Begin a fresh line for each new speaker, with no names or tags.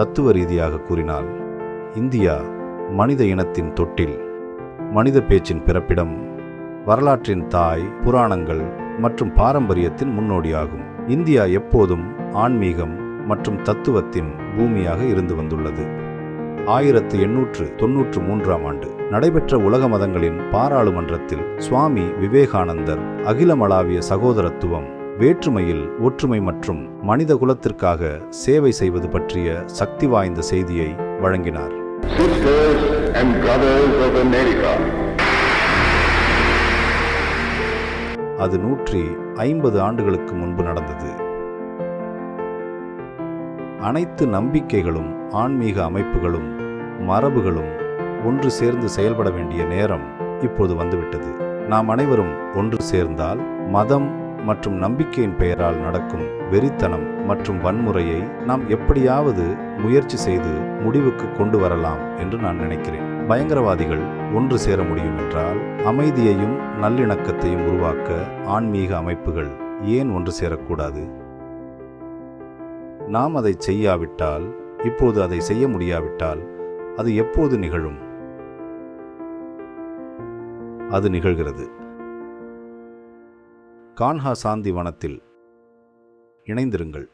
தத்துவ ரீதியாக கூறினால் இந்தியா மனித இனத்தின் தொட்டில் மனித பேச்சின் பிறப்பிடம் வரலாற்றின் தாய் புராணங்கள் மற்றும் பாரம்பரியத்தின் முன்னோடியாகும். இந்தியா எப்போதும் ஆன்மீகம் மற்றும் தத்துவத்தின் பூமியாக இருந்து வந்துள்ளது. ஆயிரத்து எண்ணூற்று தொன்னூற்று மூன்றாம் ஆண்டு நடைபெற்ற உலக மதங்களின் பாராளுமன்றத்தில் சுவாமி விவேகானந்தர் அகிலமளாவிய சகோதரத்துவம் வேற்றுமையில் ஒற்றுமை மற்றும் மனித குலத்திற்காக சேவை செய்வது பற்றிய சக்தி வாய்ந்த செய்தியை வழங்கினார். அது நூற்றி ஐம்பது ஆண்டுகளுக்கு முன்பு நடந்தது. அனைத்து நம்பிக்கைகளும் ஆன்மீக அமைப்புகளும் மரபுகளும் ஒன்று சேர்ந்து செயல்பட வேண்டிய நேரம் இப்போது வந்துவிட்டது. நாம் அனைவரும் ஒன்று சேர்ந்தால் மதம் மற்றும் நம்பிக்கையின் பெயரால் நடக்கும் வெறித்தனம் மற்றும் வன்முறையை நாம் எப்படியாவது முயற்சி செய்து முடிவுக்கு கொண்டு வரலாம் என்று நான் நினைக்கிறேன். பயங்கரவாதிகள் ஒன்று சேர முடியும் என்றால் அமைதியையும் நல்லிணக்கத்தையும் உருவாக்க ஆன்மீக அமைப்புகள் ஏன் ஒன்று சேரக்கூடாது? நாம் அதை செய்யாவிட்டால் இப்போது அதை செய்ய முடியாவிட்டால் அது எப்போது நிகழும்? அது நிகழ்கிறது. கான்ஹா சாந்தி வனத்தில் இணைந்திருங்கள்.